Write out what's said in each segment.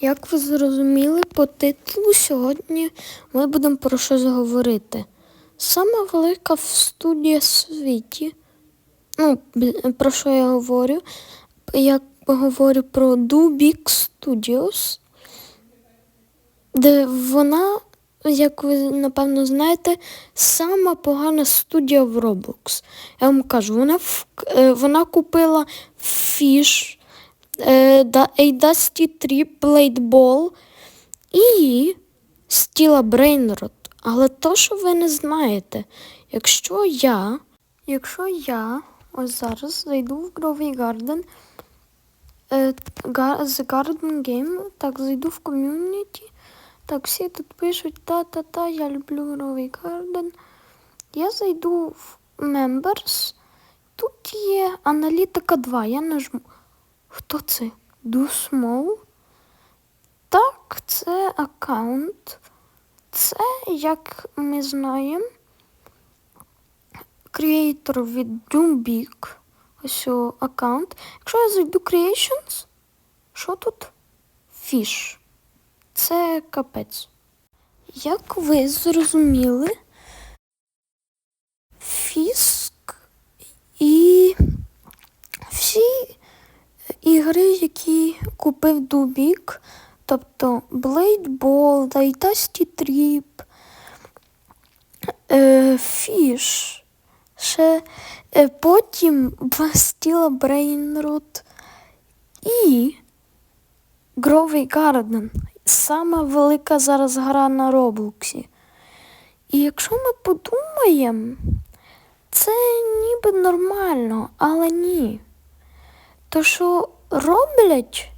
Як ви зрозуміли по титлу, сьогодні ми будемо про щось говорити. Сама велика студія в світі. Ну, про що я говорю? Я говорю про Dubik Studios, де вона, як ви напевно знаєте, сама погана студія в Roblox. Я вам кажу, вона, е, вона купила да- A Dusty Tree, Ball і Stila Brainrot. Але то, що ви не знаєте, якщо я, якщо я ось зараз зайду в Grovey Garden, е, The Garden Game, так, зайду в ком'юніті, так, всі тут пишуть та-та-та, я люблю Grovey Garden. Я зайду в Members, тут є аналітика 2, я нажму. Хто це? Small? Так, це аккаунт. Це, як ми знаємо, креатор від Doombig. Ось аккаунт. Якщо я зайду Creations, що тут? Fish. Це капець. Як ви зрозуміли, Фіск і всі ігри, які купив Дубік, тобто Ball, Dynasty Trip, е, Fish, ще е, потім Bastilla Brainrot і Grovey Garden. Сама велика зараз гра на Роблоксі. І якщо ми подумаємо, це ніби нормально, але ні. То що роблять,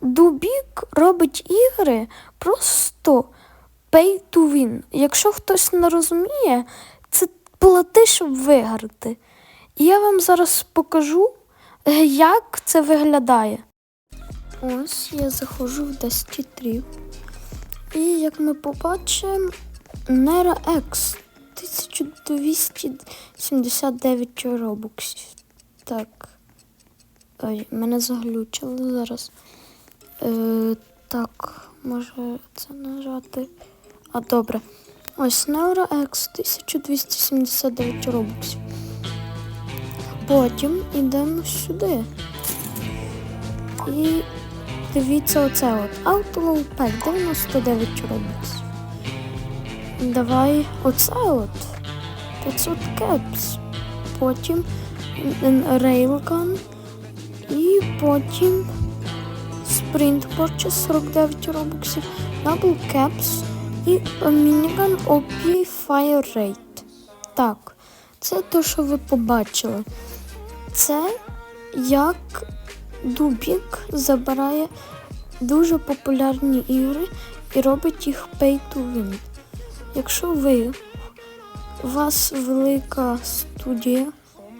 Дубік робить ігри просто pay to win. Якщо хтось не розуміє, це плати, щоб виграти. І я вам зараз покажу, як це виглядає. Ось я заходжу в Dusty Trip. І як ми побачимо, Nera X 1279 робоксів. Так. Ой, мене заглючило зараз. Е, так, може це нажати. А добре. Ось Neuro X 1279 робоксів. Потім йдемо сюди. І дивіться оце от. Outlaw Pack 99 робоксів. Давай оце от. 500 кепс. Потім Railgun. І потім Sprint Purchase 49 робоксів. Double Caps і Minigun OP Fire Rate. Так, це те, що ви побачили. Це як Дубік забирає дуже популярні ігри і робить їх pay to win. Якщо ви, у вас велика студія,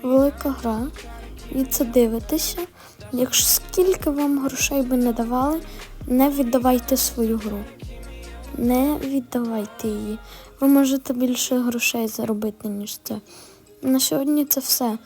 велика гра, і це дивитеся, якщо скільки вам грошей би не давали, не віддавайте свою гру. Не віддавайте її. Ви можете більше грошей заробити, ніж це. На сьогодні це все.